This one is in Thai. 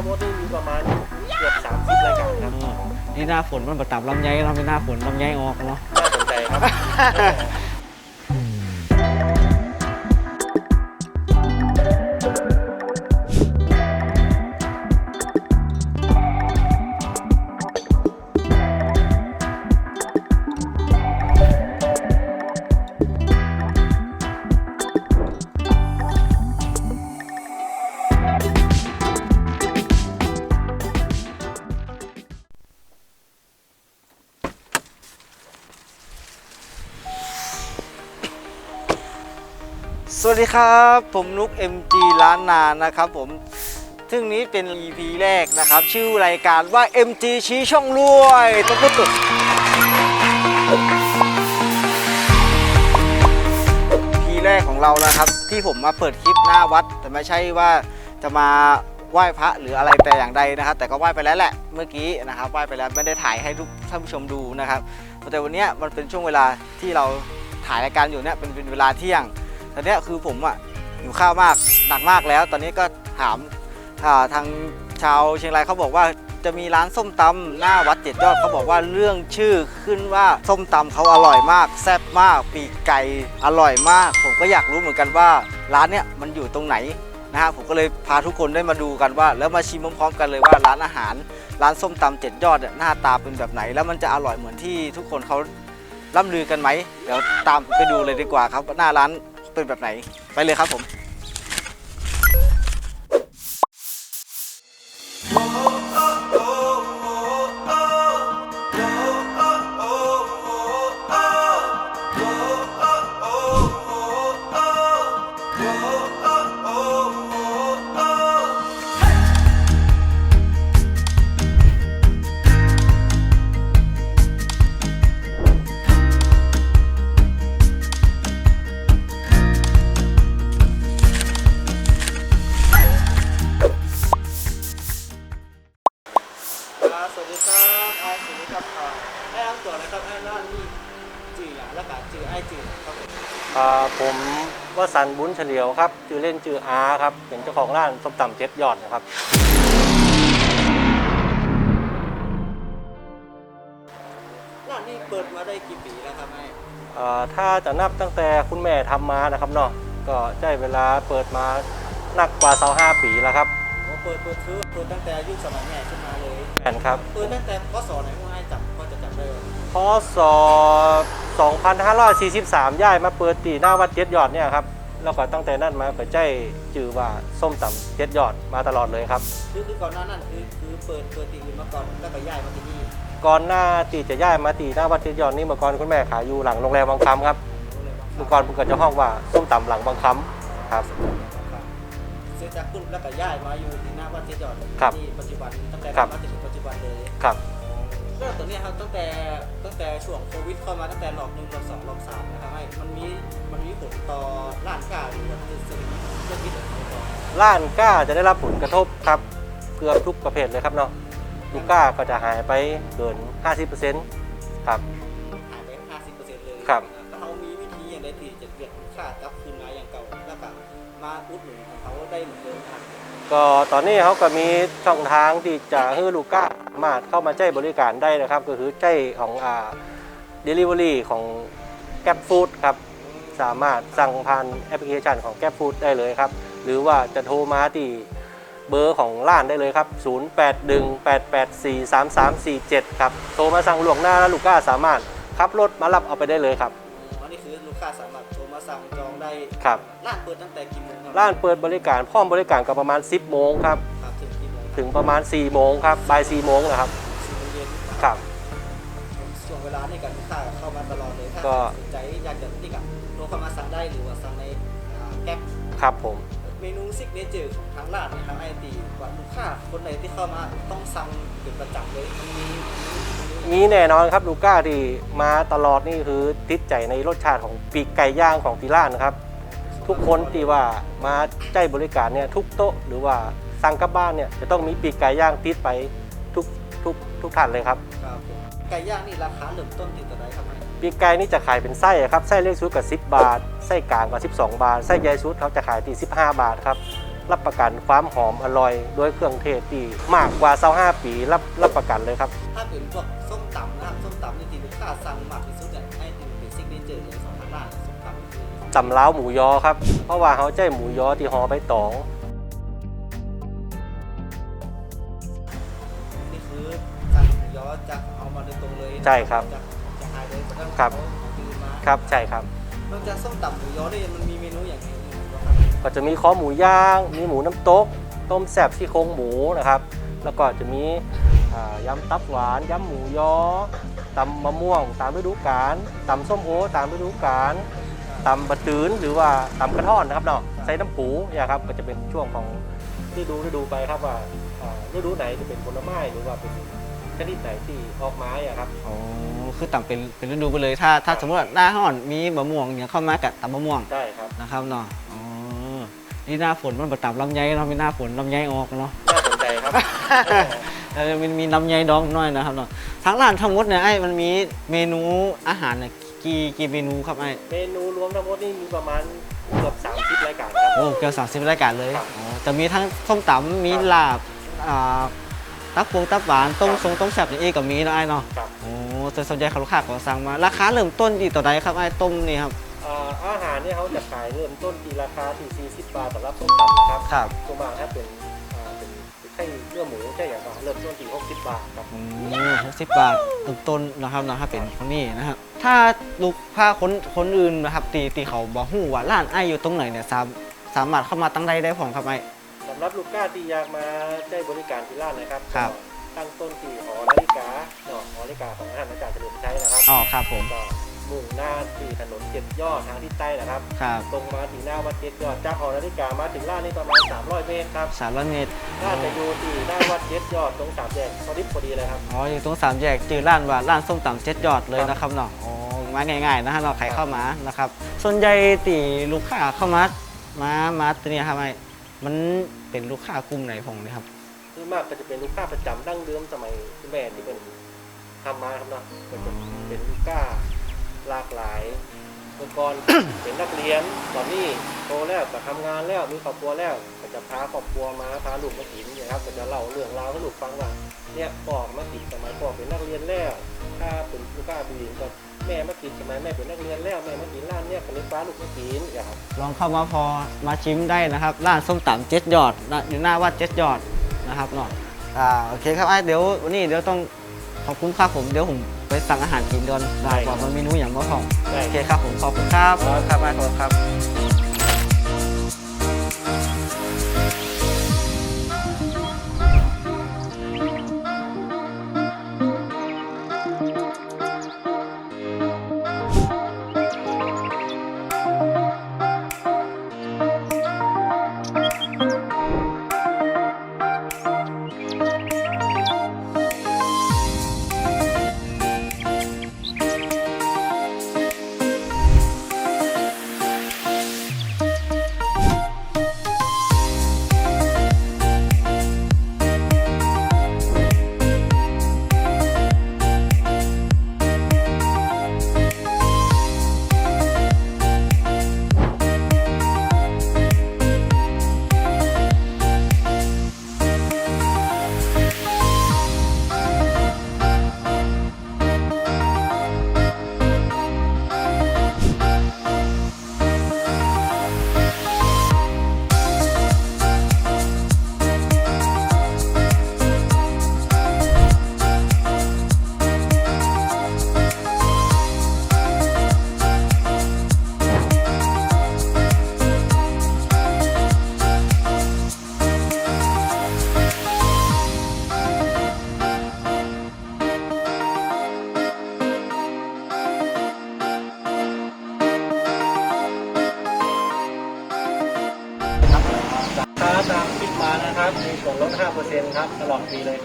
ทั้งหมดนี่มีประมาณเกือบ30รายการครับอืมนี่หน้าฝนมันประตับลำไยเราเป็นหน้าฝนลำไยออกเนาะน่าสนใจครับ สวัสดีครับ ผมนุก MG ล้านนานะครับผมซึ่งนี้เป็น EP แรกนะครับ ชื่อรายการว่า MG ชี้ช่องรวยตุ๊กตุ๊กพีแรกของเรานะครับ ที่ผมมาเปิดคลิปหน้าวัด แต่ไม่ใช่ว่าจะมาไหว้พระหรืออะไรแต่อย่างใดนะครับ แต่ก็ไหว้ไปแล้วแหละเมื่อกี้นะครับไหว้ไปแล้วไม่ได้ถ่ายให้ทุกท่านผู้ชมดูนะครับแต่วันนี้มันเป็นช่วงเวลาที่เราถ่ายรายการอยู่เนี่ยเป็นเวลาเที่ยง ตอนนี้คือผมอะหิวข้าวมากหนักมากแล้ว ตอนนี้ก็ถามาทางชาวเชียงรายเขาบอกว่าจะมีร้านส้มตำหน้าวัดเจ็ดยอดเขาบอกว่าเรื่องชื่อขึ้นว่าส้มตำเขาอร่อยมาก แซ่บมาก ปีกไก่อร่อยมาก ผมก็อยากรู้เหมือนกันว่า ร้านเนี้ยมันอยู่ตรงไหนนะฮะผมก็เลยพาทุกคนได้มาดูกันว่า แล้วมาชิมพร้อมๆกันเลยว่าร้านอาหาร ร้านส้มตำเจ็ดยอดเนี่ยหน้าตาเป็นแบบไหน แล้วมันจะอร่อยเหมือนที่ทุกคนเขาล่ำลือกันไหมเดี๋ยวตามไปดูเลยดีกว่าครับหน้าร้าน เป็นแบบไหน ไปเลยครับผม จื่ออย่างแล้วก็จื่อไอ้จื่อครับผมอ่าผมวสันต์บุญเฉลียวครับชื่อเล่นชื่ออาครับ เป็นเจ้าของร้านส้มตำเจ็ดยอดนะครับ ร้านนี้เปิดมาได้กี่ปีแล้วครับไอ้อ่าถ้าจะนับตั้งแต่คุณแม่ทำมานะครับเนาะก็ใช้เวลาเปิดมานักกว่า25ปีแล้วครับผมเปิดเปิดซื้อเปิดตั้งแต่ยุคสมัยแม่ขึ้นมาเลย แม่นครับเปิดตั้งแต่พศไหนพวกไอ้จับก็จะจำได้ว่าพศ 2543 ย้ายมาเปิดตีหน้าวัดเจ็ดยอดเนี่ยครับ แล้วก็ตั้งแต่นั้นมาก็ใจจื่อว่าส้มตำเจ็ดยอดมาตลอดเลยครับ คือคือก่อนหน้านั้นคือคือเปิดเปิดตีอื่นมาก่อนแล้วก็ย้ายมาที่นี่ก่อนหน้าตีจะย้ายมาตีหน้าวัดเจ็ดยอดนี่เมื่อก่อนคุณแม่ขายอยู่หลังโรงแรมบางคำครับ เมื่อก่อนผมก็จะห้องว่าส้มตำหลังบางคำครับ ซื้อจากตุ้นแล้วก็ย้ายมาอยู่ที่หน้าวัดเจดอดครับ ที่ปัจจุบันตั้งแต่ครับ มาจนถึงปัจจุบันเลย ครับ ก็ตอนนี้ครับตั้งแต่ตั้งแต่ช่วงโควิดเข้ามาตั้งแต่รอบหนึ่งรอบสองรอบสามนะครับให้มันมีมันมีผลต่อร้านค้าหรือว่าเศรษฐกิจเรื่องที่เดือดร้อนล้านก้าจะได้รับผลกระทบครับเกือบทุกประเภทเลยครับเนาะลูกก้าก็จะหายไปเกิน 50%ครับ หายไป50%เลยครับ แล้วเขามีวิธีอย่างไรที่จะเรียกลูกค้ากลับคืนมาอย่างเก่าแล้วก็มาอุดหนุนของเขาได้เหมือนเดิมครับ ก็ตอนนี้เขาก็มีช่องทางที่จะให้ลูกก้าสามารถเข้ามาใช้บริการได้นะครับ ก็คือใช้ของอ่า Delivery ของ g a p Food ครับสามารถสั่งผ่านแอปพลิเคชันของ g a p Food ได้เลยครับ หรือว่าจะโทรมาที่เบอร์ของร้านได้เลยครับ 0818843347 ครับ โทรมาสั่งล่วงหน้าแล้วลูกค้าสามารถขับรถมารับเอาไปได้เลยครับอันนี้คือลูกค้าสามารถโทรมาสั่งจองได้ครับ ร้านเปิดตั้งแต่กี่โมงครัร้านเปิดบริการพร้อมบริการก็ประมาณ 10 โมงครับครับ ถึงกี่โมงถึงประมาณ4โมงครับบ่าย4โมงนะครับสี่โมงเย็นครับช่วงเวลานี่กับลูกค้าเข้ามาตลอดเลยถ้าก็ สนใจอยากจะนี่กับโทรเข้ามาสั่งได้หรือว่าสั่งในแก๊ปครับผม เมนูซิกเนเจอร์ของทางร้านเนี่ยทางไอตีว่าลูกค้าคนไหนที่เข้ามาต้องสั่งเป็นประจำเลยมันมีมีแน่นอนครับลูก้าที่มาตลอดนี่คือติดใจในรสชาติของปีกไก่ย่างของที่ร้านนะครับ ทุกคนที่ว่ามาใช้บริการเนี่ยทุกโต๊ะหรือว่า สั่งกลับบ้านเนี่ยจะต้องมีปีกไก่ย่างติดไปทุกทุกทุกท่านเลยครับครับผมไก่ย่างนี่ราคาเริ่มต้นที่เท่าไหร่ครับไอ้ปีกไก่นี่จะขายเป็นไส้ครับไส้เล็กสุดกับ 10 บาท ไส้กลางกับ 12 บาท ไส้ใหญ่สุดเขาจะขายที่ 15 บาทครับรับประกันความหอมอร่อยด้วยเครื่องเทศที่มากกว่า 25 ปีรับรับประกันเลยครับ ถ้าเป็นพวกส้มตำนะครับส้มตำนี่ที่ลูกค้าสั่งมากที่สุดเนี่ยให้ที่เป็นซิกเนเจอร์เลยของทางร้านส้มตำคือตำล้าวหมูยอครับ เพราะว่าเขาใจหมูยอที่ห่อใบตอง จากเอามาโดยตรงเลยใช่ครับจากจากไทยเลยเพาะฉะนั้นครับเขาซื้อมาครับใช่ครับนอกจากส้มตำหมูยอเนี่ยมันมีเมนูอย่างอื่นอีกไหมครับก็จะมีคอหมูย่าง มีหมูน้ำตก ต้มแซ่บซี่โครงหมูนะครับ แล้วก็จะมีอ่ายำตับหวานยำหมูยอตำมะม่วงตามฤดูกาลตำส้มโอตามฤดูกาลตำบะตืนหรือว่าตำกระท่อนนะครับเนาะใส่น้ำปูเนี่ยครับก็จะเป็นช่วงของฤดูฤดูไปครับว่าอ่าฤดูไหนจะเป็นผลไม้หรือว่าเป็น ชนิดไหนที่ออกไม้อะครับ อ๋อคือต่ำเป็นเป็นฤดูไปเลย ถ้าถ้าสมมติว่าหน้าห้อนมีมะม่วงอย่างเข้ามากับตำมะม่วง ใช่ครับนะครับเนาะอ๋อนี่หน้าฝนมันประตับลำไยเนาะมีหน้าฝนลำไยออกเนาะ น่าสนใจครับแล้วมันมีลำไยดองน้อยนะครับเนาะทางร้านทั้งหมดเนี่ยไอ้มันมีเมนูอาหารเนี่ยกี่กี่เมนูครับไอ้เมนูรวมทั้งหมดนี่มีประมาณเกือบ30รายการครับ โอ้เกือบสามสิบรายการเลยครับ อ๋อแต่มีทั้งส้มตำมีครับลาบอ่า ตับพวงตับหวานต้มครับทรงต้มแซ่บอย่างเอกกับมีเนาะไอ้เนาะครับโอ้แต่ส่วนใหญ่เขาลูกค้าก็สั่งมาราคาเริ่มต้นที่ต่อใดครับไอ้ต้มนี่ครับเอ่ออาหารเนี่ยเขาจะขายเริ่มต้นที่ราคาที่ 40 บาทสำหรับส้มตำนะครับครับส่วนมากถ้าเป็นอ่าเป็นไส้เนื้อหมูใช่อย่างก็เริ่มต้นที่ 60 บาทครับ หกสิบบาทต้นต้นๆนะครับนะครับเป็นคนนี้นะครับถ้าลูกค้าคนคนอื่นนะครับตีตีเขาบอกหูว่าร้านไอ้อยู่ตรงไหนเนี่ยสามสามารถเข้ามาตั้งใดได้ผมครับไอ้สำห รับลูกค้าที่อยากมาใช้บริการที่ร้านนะครับครับ ก็ตั้งต้นที่หอนาฬิกาเนาะหอนาฬิกาของท่านอาจารย์เฉลิมชัยนะครับอ๋อครับผมก็มุ่งหน้าที่ถนนเจ็ดยอดทางทิศใต้นะครับ ครับตรงมาถึงหน้าวัดเจ็ดยอดจากหอนาฬิกามาถึงร้านนี่ประมาณ 300 เมตรครับสามร้อยเมตรร้านจะอยู่ที่หน้าวัดเจ็ดยอดตรงสามแยกพอดิบพอดีเลยครับ อ๋ออยู่ตรงสามแยกจือร้านว่าร้านส้มตำเจ็ดยอดเลยนะครับเนาะอ๋อมาง่ายๆนะฮะเราใครเข้ามานะครับ ส่วนใหญ่ตีลูกค้าเข้ามามามาตัวเนี้ครับไอ้ มันเป็นลูกค้ากลุ่มไหนผมนะครับส่วนมากก็จะเป็นลูกค้าประจำดั้งเดิมสมัยคุณแม่ที่เป็นทำมาครับเนาะก็จะเป็นลูกค้าหลากหลายเมื่อก่อน เป็นนักเรียนตอนนี้โตแล้วก็ทำงานแล้วมีครอบครัวแล้วก็จะพาครอบครัวมาพาลูกมากินเนี่ยครับก็จะเล่าเรื่องราวให้ลูกฟังว่าเนี่ยพ่อมากินสมัยพ่อเป็นนักเรียนแล้ว ถ้าเป็นลูกค้าผู้หญิงก็ แม่มากินสมัยแม่เป็นนักเรียนแล้วแม่มากินร้านเนี่ยก็เลยพาลูกมากินอย่างครับลองเข้ามาพอมาชิมได้นะครับร้านส้มตำเจ็ดยอดนะอยู่หน้าวัดเจ็ดยอดนะครับเนาะอ่าโอเคครับไอ้เดี๋ยววันนี้เดี๋ยวต้องขอบคุณครับผมเดี๋ยวผมไปสั่งอาหารกินก่อนได้ก่อนมันเมนูอย่างบ้างได้โอเคครับผมขอบคุณครับครับไอ้ขอบคุณครับ ปีเลย